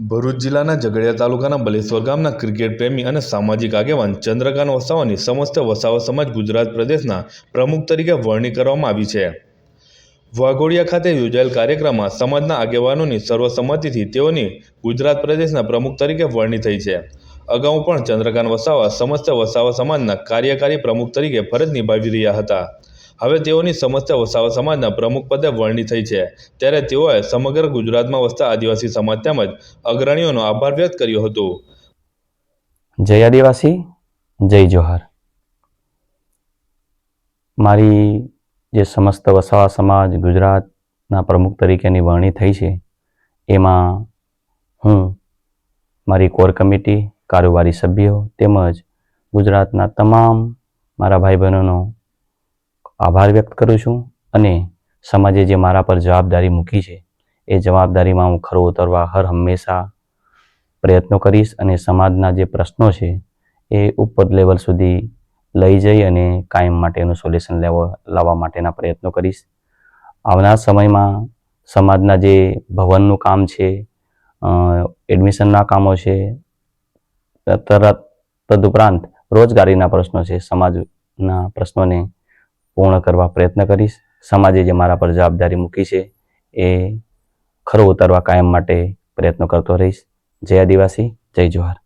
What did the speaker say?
ભરૂચ જિલ્લાના ઝઘડિયા તાલુકાના બલેશ્વર ગામના ક્રિકેટ પ્રેમી અને સામાજિક આગેવાન ચંદ્રકાંત વસાવાની સમસ્ત વસાવા સમાજ ગુજરાત પ્રદેશના પ્રમુખ તરીકે વરણી કરવામાં આવી છે. વાઘોડિયા ખાતે યોજાયેલ કાર્યક્રમમાં સમાજના આગેવાનોની સર્વસંમતિથી તેઓની ગુજરાત પ્રદેશના પ્રમુખ તરીકે વરણી થઈ છે. અગાઉ પણ ચંદ્રકાંત વસાવા સમસ્ત વસાવા સમાજના કાર્યકારી પ્રમુખ તરીકે ફરજ નિભાવી રહ્યા હતા. હવે તેઓની સમસ્યા વસાવા સમાજના પ્રમુખ પદે વરણી થઈ છે. ત્યારે તેઓએ સમગ્ર ગુજરાતમાં વસતા આદિવાસી સમાજ તેમજ અગ્રણીઓનો આભાર વ્યક્ત કર્યો હતો. જય આદિવાસી, જય જોહાર. મારી જે સમસ્ત વસાવા સમાજ ગુજરાતના પ્રમુખ તરીકેની વરણી થઈ છે, એમાં હું મારી કોર કમિટી, કારોબારી સભ્યો તેમજ ગુજરાતના તમામ મારા ભાઈ બહેનોનો આભાર વ્યક્ત કરું છું અને સમાજે જે મારા પર જવાબદારી મૂકી છે, એ જવાબદારીમાં હું ખરો ઉતરવા હર હંમેશા પ્રયત્નો કરીશ અને સમાજના જે પ્રશ્નો છે, એ ઉપર લેવલ સુધી લઈ જઈ અને કાયમ માટેનું સોલ્યુશન લેવા, લાવવા માટેના પ્રયત્નો કરીશ. આવનાર સમયમાં સમાજના જે ભવનનું કામ છે એડમિશનના કામો છે તરત તદુપરાંત રોજગારીના પ્રશ્નો છે, સમાજના પ્રશ્નોને પૂર્ણ કરવા પ્રયત્ન કરીશ. સમાજે જે મારા પર જવાબદારી મૂકી છે, એ ખરો ઉતારવા કાયમ માટે પ્રયત્નો કરતો રહીશ. જય આદિવાસી, જય જોહાર